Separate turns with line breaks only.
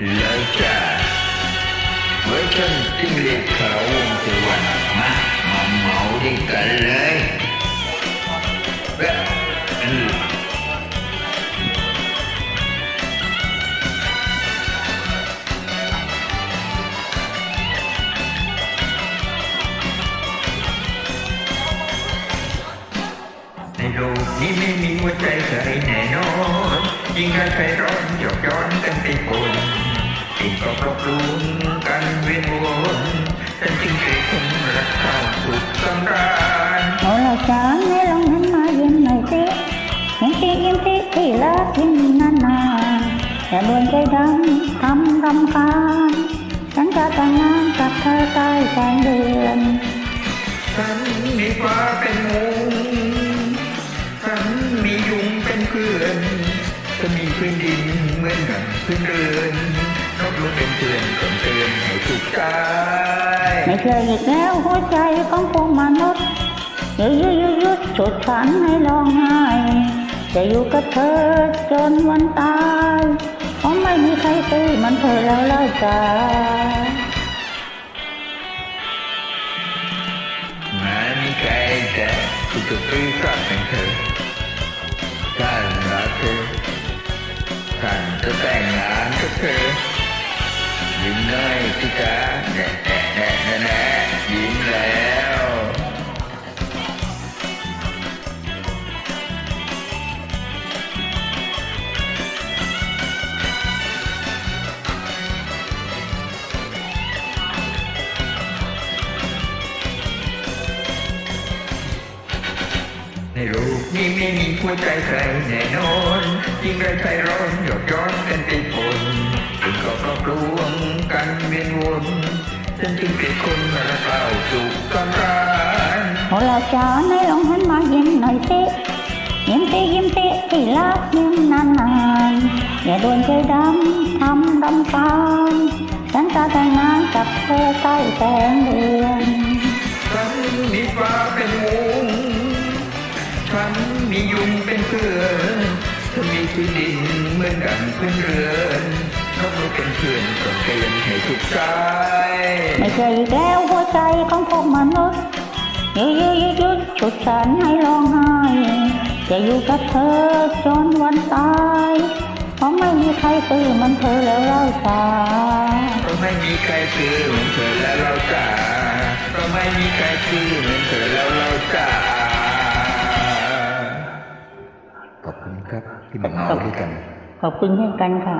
แล้วจ้าเวอร์ชันจิ้งหรีดขาววงสวรรค์มามาเมาด้ว สิ่งก็ปรับปรุงกันเวียนวนฉันจึงเคยคงรักเข้าสุขสำราญ
เอาละจ้านให้ลองหันมายิ้มหน่อยสิยิ้มสิยิ้มสิที่รักยิ้มนานๆอย่าด่วนใจดำทำรำคาญฉันจะแต่งงานกับเธอใต้แสงเดือน
ฉันมีฟ้าเป็นมุงฉันมียุงเป็นเพื่อนจะมีพื้นดินเหมือนกันพื้นเรือน นกลุกเป็นเพื่อนก่อนเตือนให้สุขใจ
ไม่เคยอีกแล้วหัวใจของพวกมนุษย์ยืดยืดยืดยืดฉุดฉันให้ร้องไห้จะอยู่กับเธอจนวันตายเพราะไม่มีใครซื้อมันเธอแล้วเล่าจ้า
ม่มีใครจะถูกตื้อรักเป็นเธอฉันรักเธอฉันจะแต่งงานกับเธอ ยิ้มหน่อยสิจ๊ะแน่แน่แน่แน่แน่ยิ้มแล้ว ในโลกนี้ไม่มีหัวใจใครแน่นอนยิ่งไรใจร้อนหยอกย้อนกันไปปนจึงก็กลวงกัน เวียนวนฉันจึงเป็นคนรักเราสุขสำราญ
เอาละจานให้ลองหันมายิ้มหน่อยสิยิ้มสิยิ้มสิที่รักยิ้มนานๆอย่าด่วนใจดำทำรำคาญฉันจะแต่งงานกับเธอใต้แสงเดือน
ฉันมีฟ้าเป็นมุงฉันมียุงเป็นเพื่อนฉันมีพื้นดินเหมือนกันพื้นเรือนนกนก เป็นเพื่อนก็เตือนให้สุขใจ
ไม่เคยแล้วหัวใจของพวกมนุษย์ยืดยืดยืดยืดฉุดฉันให้ร้องไห้จะอยู่กับเธอจนวันตายเพราะไม่มีใครซื้อมันเธอแล้วเล่าจ้า
ก็ไม่มีใครซื้อมือนเธอแล้วเราจ้าก็ไม่มีใครซื้อมือนเธอแล้วเราจ้าขอบคุณครับที่มาเมาด้วยกัน
ขอบคุณเช่นกันค่ะ